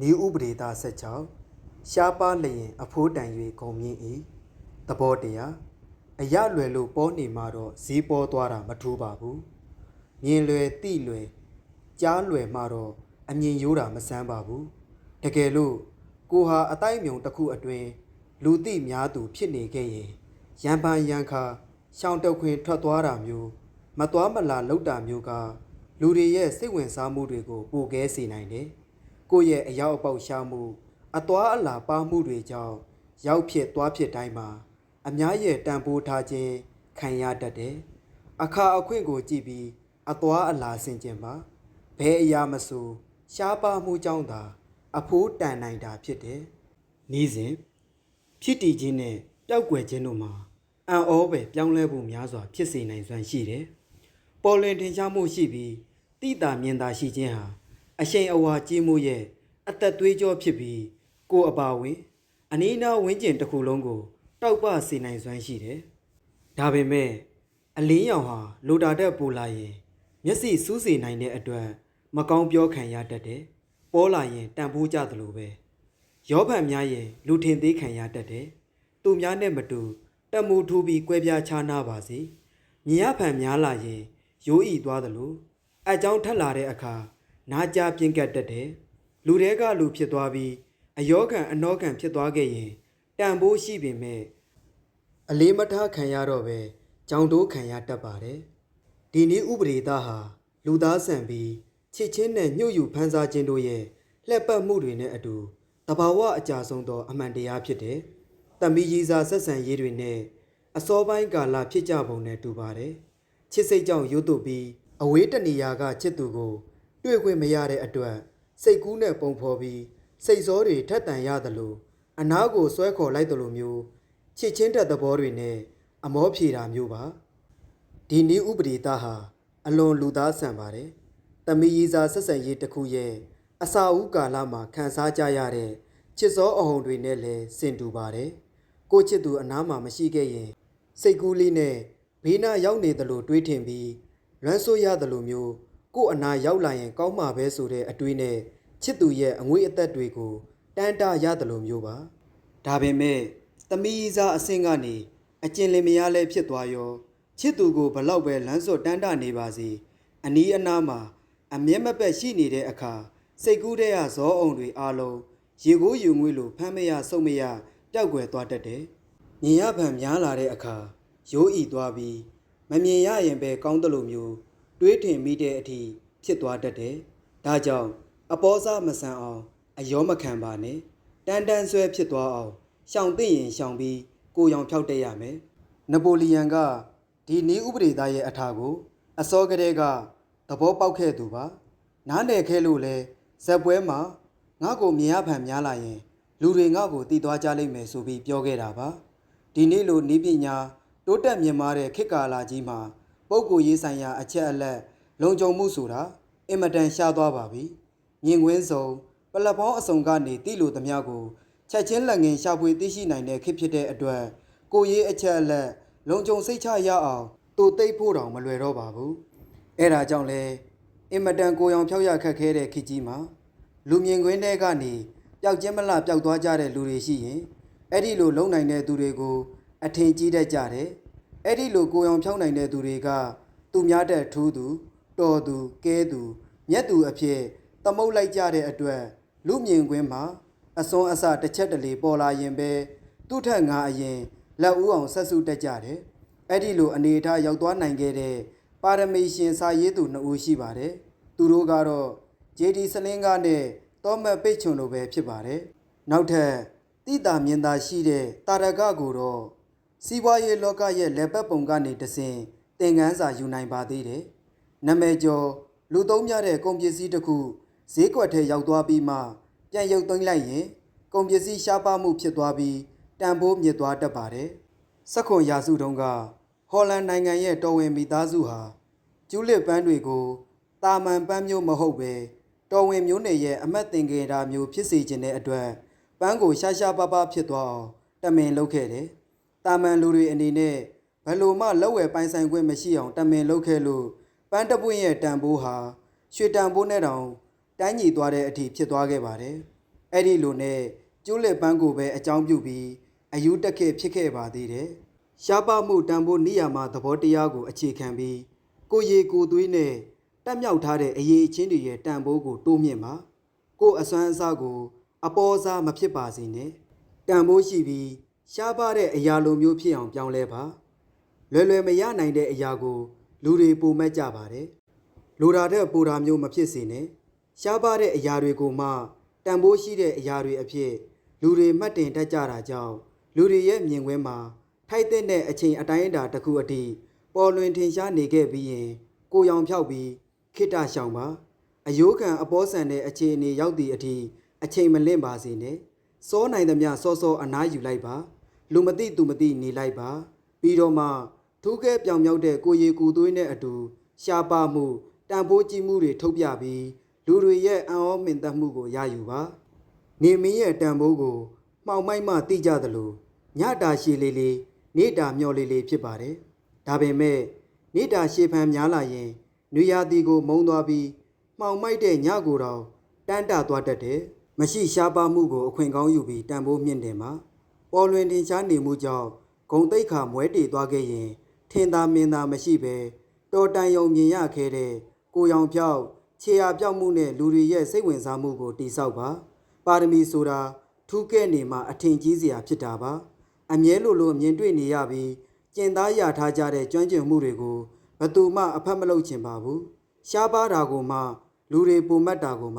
နီးဥပဒေသားဆက်ချောင်းရှားပါလျင် အဖိုးတန်၍ဂုံမြင့်၏သဘောတရားအရလွယ်လို့ပေါ်နေမှာတော့ဈေးပေါ်သွားတာမထူးပါဘူးမြင်လွယ်တိလွယ်ကြားလွယ်မှာတော့အမြင်ရိုးတာမဆန်းပါဘူးတကယ်လို့ကိုဟာအတိုင်းမြုံတစ်ခုအတွင်းလူသိများသူဖြစ်နေခဲ့ရင်ရံပန်ရံခါရှောင်းတုတ်ခွင်ထွက်သွားတာမျိုးမသွားမလာလောက်တာမျိုးကလူတွေရဲ့စိတ်ဝင်စားမှုတွေကိုပိုကဲစေနိုင်တယ် ကိုယ့်ရဲ့အရောက်အပေါက်ရှာမှုအသွားအလာပါမှုတွေကြောင့်ရောက်ဖြစ်သွားဖြစ်တိုင်းမှာ အများရဲ့တန်ဖိုးထားခြင်းခံရတတ်တယ်။အခါအခွင့်ကိုကြည့်ပြီးအသွားအလာဆင်ခြင်ပါဘယ်အရာမဆိုရှားပါမှုကြောင့်သာ အဖိုးတန်နိုင်တာဖြစ်တယ်။ဤစဉ်ဖြစ်တည်ခြင်းနဲ့ပျောက်ကွယ်ခြင်းတို့မှာအံ့ဩပဲပြောင်းလဲဖို့များစွာဖြစ်စေနိုင်စွမ်းရှိတယ်။ပေါ်လင်ထင်ရှားမှုရှိပြီးတိတာမြင်သာရှိခြင်းဟာ အရှိန်အဝါကြီးမှုရဲ့အသက်သွေးကြောဖြစ်ပြီးကိုယ်အပါဝင် အနီးနားဝန်းကျင်တစ်ခုလုံးကို တောက်ပစေနိုင်စွမ်းရှိတယ်။ဒါပေမဲ့အလင်းရောင်ဟာလိုတာတဲ့ပူလာရင် မျက်စိစူးစေနိုင်တဲ့အတွက်မကောင်းပြောခံရတတ်တယ်။ပေါ်လာရင်တန်ဖိုးကြသလိုပဲ။ရောဖန်များရင်လူထင်သေးခံရတတ်တယ်။သူများနဲ့မတူတက်မှုထူးပြီးကွဲပြားခြားနားပါစေ။မြင်ရဖန်များလာရင် ရိုးဤသွားသလိုအကြောင်းထက်လာတဲ့အခါ နားကြားပြင်းကတ်တတ်တယ်။လူတွေကလူဖြစ်သွားပြီးအယောဂံအနောဂံဖြစ်သွားခဲ့ရင်တန်ဖိုးရှိပေမဲ့အလေးမထားခံရတော့ပဲကြောင်တိုးခံရတတ်ပါတယ်။ဒီနည်းဥပဒေသားဟာလူသားဆန်ပြီးချစ်ချင်းနဲ့ညှို့ယူဖန်ဆားခြင်းတို့ရဲ့လှက်ပတ်မှုတွေနဲ့အတူတဘာဝအကြဆုံးသောအမှန်တရားဖြစ်တယ်။တမီရီစာဆက်ဆံရေးတွေနဲ့အစောပိုင်းကာလဖြစ်ကြပုံနဲ့တူပါတယ်။ချစ်စိတ်ကြောင့်ရုတ်တုပြီးအဝေးတနေရာကချစ်သူကို တွေ့ခွင့်မရတဲ့အတွက်စိတ်ကူးနဲ့ပုံဖော်ပြီးစိတ်စောတွေထက်တန်ရသလိုအနားကိုဆွဲခေါ်လိုက်သလိုမျိုးချစ်ချင်းတဲ့သဘောတွေနဲ့အမောဖြေတာမျိုးပါဒီနည်းဥပဒေသားဟာအလွန်လူသားဆန်ပါတယ်တမီရီစာဆက်ဆံရေးတစ်ခုရဲ့အစာဦးကာလမှာခန်းစားကြရတဲ့ချစ်စောအဟုန်တွေနဲ့လည်းဆင်တူပါတယ်ကိုချစ်သူအနားမှာမရှိခဲ့ရင် စိတ်ကူးလေးနဲ့ဘေးနားရောက်နေသလိုတွေးထင်ပြီးလွမ်းဆိုးရသလိုမျိုး ကို့အနာရောက်လာရင်ကောင်းမှာပဲဆိုတဲ့အတွေးနဲ့ချစ်သူရဲ့အငွေအသက်တွေကိုတန်တရသလိုမျိုးပါဒါပေမဲ့သမီးစားအဆင့်ကနေအကျဉ်လင်မယားလည်းဖြစ်သွားရောချစ်သူကိုဘလောက်ပဲလမ်းစော့တန်တနေပါစေအနီးအနားမှာအမျက်မပက်ရှိနေတဲ့အခါစိတ်ကူးတဲ့ရဇောအုံတွေအားလုံးရေကိုးယူငွေလိုဖမ်းမရစုပ်မရပျောက်ကွယ်သွားတတ်တယ်မြင်ရဖန်များလာတဲ့အခါရိုးဤသွားပြီးမမြင်ရရင်ပဲကောင်းတယ်လို့မျိုး တွေးထင်မိတဲ့အထိဖြစ်သွားတတ်တယ်။ဒါကြောင့်အပေါ်စားမဆန်အောင် အယောမခံပါနဲ့။တန်တန်ဆွဲဖြစ်သွားအောင်ရှောင်သိရင်ရှောင်ပြီးကိုရောင်ဖြောက်တက်ရမယ်။နပိုလီယန်ကဒီနည်းဥပဒေသားရဲ့အထာကို အစောကတည်းကသဘောပေါက်ခဲ့သူပါ။နားနယ်ခဲလို့လဲဇက်ပွဲမှာငါ့ကိုမြင်ရဖန်များလာရင် လူတွေငါ့ကိုတည်သွားကြလိမ့်မယ်ဆိုပြီးပြောခဲ့တာပါ။ဒီနေ့လိုနီးပညာတိုးတက်မြင့်မားတဲ့ခေတ်ကာလကြီးမှာ ပုဂ္ဂိုလ်ရေးဆိုင်ရာအချက်အလက်လုံခြုံမှုဆိုတာအင်မတန်ရှားသွားပါပြီ။မြင်ကွင်းစုံပလက်ဖောင်းအစုံကနေတိလိုသမျှကိုချက်ချင်းလက်ငင်းရှာဖွေသိရှိနိုင်တဲ့ခေတ်ဖြစ်တဲ့အတွက်ကိုယ်ရေးအချက်အလက်လုံခြုံစိတ်ချရအောင်တူသိပ်ဖို့တောင်မလွယ်တော့ပါဘူး။အဲဒါကြောင့်လဲအင်မတန်ကိုယ်ရောင်ဖြောက်ရခက်ခဲတဲ့ခေတ်ကြီးမှာလူမြင်ကွင်းထဲကနေပျောက်ချင်းမလပျောက်သွားကြတဲ့လူတွေရှိရင်အဲ့ဒီလိုလုံနိုင်တဲ့သူတွေကိုအထင်ကြီးတတ်ကြတယ်။ အဲ့ဒီလိုကိုယ်အောင်ဖြောင်းနိုင်တဲ့သူတွေကသူများတဲ့ထူးသူတော်သူကဲသူမြတ်သူအဖြစ်သမုတ်လိုက်ကြတဲ့အတွက်လူမြင်ကွင်းမှာအစွန်းအစတစ်ချက်တလေပေါ်လာရင်ပဲသူ့ထက်ငါအရင်လက်ဦးအောင်ဆက်စုတက်ကြတယ်အဲ့ဒီလိုအနေအထားရောက်သွားနိုင်ခဲ့တဲ့ပါရမီရှင်စာရေးသူနှစ်ဦးရှိပါတယ်သူတို့ကတော့ JD စလင်းကနဲ့တောမတ်ပိတ်ချွန်တို့ပဲဖြစ်ပါတယ်နောက်ထပ်တိတာမြင်သာရှိတဲ့တာရကကိုတော့ စီးပွားရေးလောကရဲ့လက်ပတ်ပုံကနေတဆင်သင်ခန်းစာယူနိုင်ပါသေးတယ်။နမဲကျော်လူသုံးများတဲ့ကုန်ပစ္စည်းတစ်ခုဈေးကွက်ထဲရောက်သွားပြီးမှပြန်ရုပ်သိမ်းလိုက်ရင်ကုန်ပစ္စည်းရှားပါမှုဖြစ်သွားပြီးတန်ဖိုးမြင့်သွားတတ်ပါတယ်။စက္ခွန်ရာစုတုန်းကဟော်လန်နိုင်ငံရဲ့တော်ဝင်မိသားစုဟာကျူးလစ်ပန်းတွေကိုတာမန်ပန်းမျိုးမဟုတ်ပဲတော်ဝင်မျိုးနယ်ရဲ့အမတ်တင်ကေတာမျိုးဖြစ်စေခြင်းတဲ့အတွက်ပန်းကိုရှားရှားပါးပါးဖြစ်သွားအောင်တမင်လုပ်ခဲ့တယ်။ တာမန်လူတွေအနေနဲ့ဘယ်လိုမှလက်ဝယ်ပိုင်ဆိုင်ခွင့်မရှိအောင်တမင်လုပ်ခဲ့လို့ပန်းတပွင့်ရဲ့တန်ဖိုးဟာရွှေတန်ဖိုးနဲ့တောင်တိုင်းညီသွားတဲ့အထိဖြစ်သွားခဲ့ပါတယ်အဲ့ဒီလိုနဲ့ကျိုးလက်ပန်းကိုပဲအကြောင်းပြုပြီးအယူတက်ခဲ့ဖြစ်ခဲ့ပါသေးတယ်ရှားပါမှုတန်ဖိုးနိယာမသဘောတရားကိုအခြေခံပြီးကိုရီကိုသွေးနဲ့တက်မြောက်ထားတဲ့အရေးအချင်းတွေရဲ့တန်ဖိုးကိုတိုးမြင့်ပါကိုအစွမ်းအစကို အပေါ်စားမဖြစ်ပါစေနဲ့တန်ဖိုးရှိပြီး ရှားပါတဲ့အရာလိုမျိုးဖြစ်အောင်ပြောင်းလဲပါလွယ်လွယ်မရနိုင်တဲ့အရာကို လူတွေပုံမက်ကြပါတယ်လိုတာတဲ့ပူတာမျိုးမဖြစ်စေနဲ့ရှားပါတဲ့အရာတွေကိုမှတန်ဖိုးရှိတဲ့အရာတွေအဖြစ် လူတွေမှတ်တင်တတ်ကြတာကြောင့်လူတွေရဲ့မြင်ကွင်းမှာထိုက်တဲ့အချိန်အတိုင်းအတာတစ်ခုအထိပေါ်လွင်ထင်ရှားနေခဲ့ပြီးရင်ကိုရောင်ဖြောက်ပြီးခိတ္တရှောင်ပါအယိုးခံအပေါ်ဆန်တဲ့အခြေအနေရောက်သည့်အထိအချိန်မလင့်ပါစေနဲ့စောနိုင်သမျှစောစောအနားယူလိုက်ပါ လူမသိသူမသိနေလိုက်ပါပြီးတော့မှထူးကဲပြောင်မြောက်တဲ့ကိုရီကူသွေးနဲ့အတူရှားပါမှုတန်ဖိုးကြီးမှုတွေထုတ်ပြပြီးလူတွေရဲ့အံ့ဩမင်သက်မှုကိုရယူပါနေမင်းရဲ့တန်ဖိုးကိုမှောင်မိုက်မှတိကြသလိုညတာရှည်လေးလေးနေတာမျောလေးလေးဖြစ်ပါတယ်။ဒါပေမဲ့နေတာရှည်ဖန်များလာရင်နွေရာသီကိုမုံသွားပြီးမှောင်မိုက်တဲ့ညကိုတော့တန်းတသွားတတ်တယ်။မရှိရှားပါမှုကိုအခွင့်ကောင်းယူပြီးတန်ဖိုးမြင့်တယ်မှာ ပေါ်လွင်တင်ရှားနေမှုကြောင့်ဂုံတိတ်ခါမွဲတေသွားခဲ့ရင် ထင်သာမင်းသာမရှိပဲတော်တန်ယုံမြင်ရခဲ့တဲ့ကိုရောင်ဖြောက်ခြေရာပြောက်မှုနဲ့လူတွေရဲ့စိတ်ဝင်စားမှုကိုတိဆောက်ပါ ပါရမီဆိုတာထူးကဲ့နေမှာအထင်ကြီးစရာဖြစ်တာပါ အမြဲလိုလိုမြင်တွေ့နေရပြီးကျင်သားရထားကြတဲ့ကျွမ်းကျင်မှုတွေကိုဘယ်သူမှအဖက်မလုပ်ချင်ပါဘူးရှားပါတာကိုမှလူတွေပုံမတ်တာကိုမ